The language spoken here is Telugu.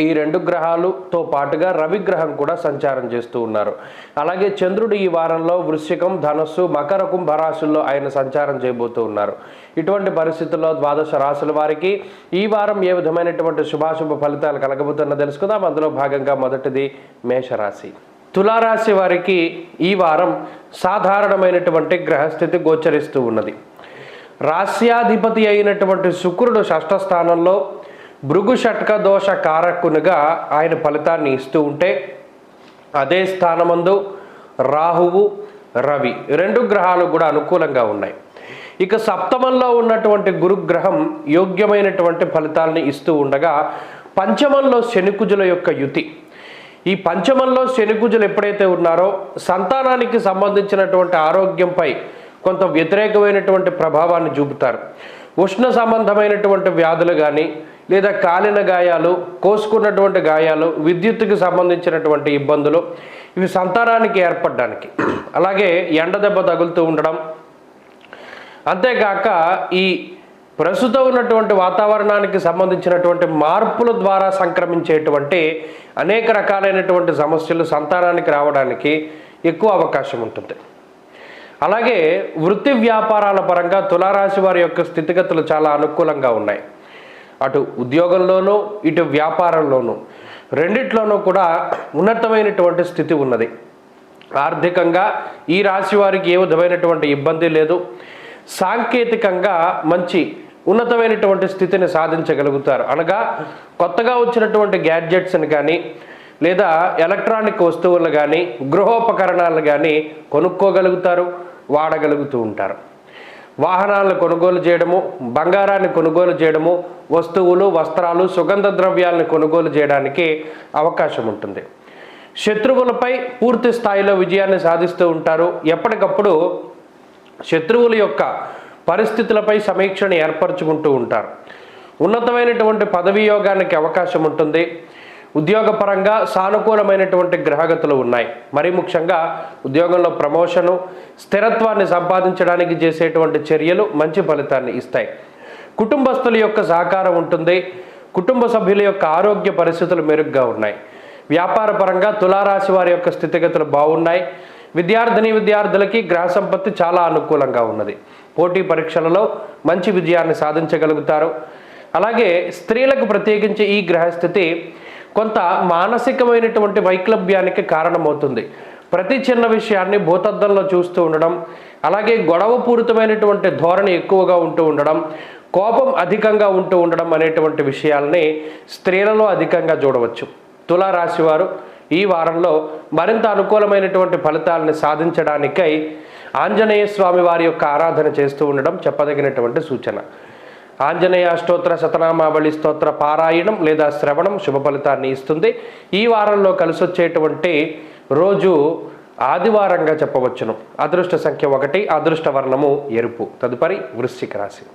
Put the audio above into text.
ఈ రెండు గ్రహాలతో పాటుగా రవి గ్రహం కూడా సంచారం చేస్తూ ఉన్నారు. అలాగే చంద్రుడు ఈ వారంలో వృశ్చికం ధనస్సు మకర కుంభ రాశుల్లో ఆయన సంచారం చేయబోతూ ఉన్నారు. ఇటువంటి పరిస్థితుల్లో ద్వాదశ రాశుల వారికి ఈ వారం ఏ విధమైనటువంటి శుభాశుభ ఫలితాలు కలగబోతున్నా తెలుసుకుందాం. అందులో భాగంగా మొదటిది మేషరాశి. తులారాశి వారికి ఈ వారం సాధారణమైనటువంటి గ్రహస్థితి గోచరిస్తూ ఉన్నది. రాస్యాధిపతి అయినటువంటి శుక్రుడు షష్ఠ స్థానంలో భృగు షట్క దోష కారకునిగా ఆయన ఫలితాన్ని ఇస్తూ ఉంటే అదే స్థానమందు రాహువు రవి రెండు గ్రహాలు కూడా అనుకూలంగా ఉన్నాయి. ఇక సప్తమంలో ఉన్నటువంటి గురుగ్రహం యోగ్యమైనటువంటి ఫలితాలని ఇస్తూ ఉండగా పంచమంలో శనికుజుల యొక్క యుతి. ఈ పంచమంలో శనికుజులు ఎప్పుడైతే ఉన్నారో సంతానానికి సంబంధించినటువంటి ఆరోగ్యంపై కొంత వ్యతిరేకమైనటువంటి ప్రభావాన్ని చూపుతారు. ఉష్ణ సంబంధమైనటువంటి వ్యాధులు కానీ లేదా కాలిన గాయాలు కోసుకున్నటువంటి గాయాలు విద్యుత్తుకి సంబంధించినటువంటి ఇబ్బందులు ఇవి సంతానానికి ఏర్పడడానికి. అలాగే ఎండ దెబ్బ తగులుతూ ఉండడం. అంతేకాక ఈ ప్రస్తుతం ఉన్నటువంటి వాతావరణానికి సంబంధించినటువంటి మార్పుల ద్వారా సంక్రమించేటువంటి అనేక రకాలైనటువంటి సమస్యలు సంతానానికి రావడానికి ఎక్కువ అవకాశం ఉంటుంది. అలాగే వృత్తి వ్యాపారాల పరంగా తులారాశి వారి యొక్క స్థితిగతులు చాలా అనుకూలంగా ఉన్నాయి. అటు ఉద్యోగంలోనూ ఇటు వ్యాపారంలోనూ. రెండిట్లోనూ కూడా ఉన్నతమైనటువంటి స్థితి ఉన్నది. ఆర్థికంగా ఈ రాశి వారికి ఏ విధమైనటువంటి ఇబ్బంది లేదు. సాంకేతికంగా మంచి ఉన్నతమైనటువంటి స్థితిని సాధించగలుగుతారు. అనగా కొత్తగా వచ్చినటువంటి గ్యాడ్జెట్స్ని కానీ లేదా ఎలక్ట్రానిక్ వస్తువులు కానీ గృహోపకరణాలు కానీ కొనుక్కోగలుగుతారు వాడగలుగుతూ ఉంటారు. వాహనాలను కొనుగోలు చేయడము బంగారాన్ని కొనుగోలు చేయడము వస్తువులు వస్త్రాలు సుగంధ ద్రవ్యాలను కొనుగోలు చేయడానికి అవకాశం ఉంటుంది. శత్రువులపై పూర్తి స్థాయిలో విజయాన్ని సాధిస్తూ ఉంటారు. ఎప్పటికప్పుడు శత్రువుల యొక్క పరిస్థితులపై సమీక్షను ఏర్పరచుకుంటూ ఉంటారు. ఉన్నతమైనటువంటి పదవి యోగానికి అవకాశం ఉంటుంది. ఉద్యోగపరంగా సానుకూలమైనటువంటి గ్రహగతులు ఉన్నాయి. మరీ ముఖ్యంగా ఉద్యోగంలో ప్రమోషను స్థిరత్వాన్ని సంపాదించడానికి చేసేటువంటి చర్యలు మంచి ఫలితాన్ని ఇస్తాయి. కుటుంబస్తుల యొక్క సహకారం ఉంటుంది. కుటుంబ సభ్యుల యొక్క ఆరోగ్య పరిస్థితులు మెరుగ్గా ఉన్నాయి. వ్యాపార పరంగా తులారాశి వారి యొక్క స్థితిగతులు బాగున్నాయి. విద్యార్థిని విద్యార్థులకి గ్రహ సంపత్తి చాలా అనుకూలంగా ఉన్నది. పోటీ పరీక్షలలో మంచి విజయాన్ని సాధించగలుగుతారు. అలాగే స్త్రీలకు ప్రత్యేకించి ఈ గ్రహస్థితి కొంత మానసికమైనటువంటి వైక్లభ్యానికి కారణమవుతుంది. ప్రతి చిన్న విషయాన్ని భూతద్దంలో చూస్తూ ఉండడం అలాగే గొడవపూరితమైనటువంటి ధోరణి ఎక్కువగా ఉంటూ ఉండడం కోపం అధికంగా ఉంటూ ఉండడం అనేటువంటి విషయాల్ని స్త్రీలలో అధికంగా చూడవచ్చు. తులారాశివారు ఈ వారంలో మరింత అనుకూలమైనటువంటి ఫలితాలను సాధించడానికై ఆంజనేయ స్వామి వారి యొక్క ఆరాధన చేస్తూ ఉండడం చెప్పదగినటువంటి సూచన. ఆంజనేయ అష్టోత్తర శతనామావళి స్తోత్ర పారాయణం లేదా శ్రవణం శుభ ఫలితాన్ని ఇస్తుంది. ఈ వారంలో కలిసి వచ్చేటువంటి రోజు ఆదివారంగా చెప్పవచ్చును. అదృష్ట సంఖ్య ఒకటి అదృష్ట వర్ణము ఎరుపు. తదుపరి వృశ్చిక రాశి.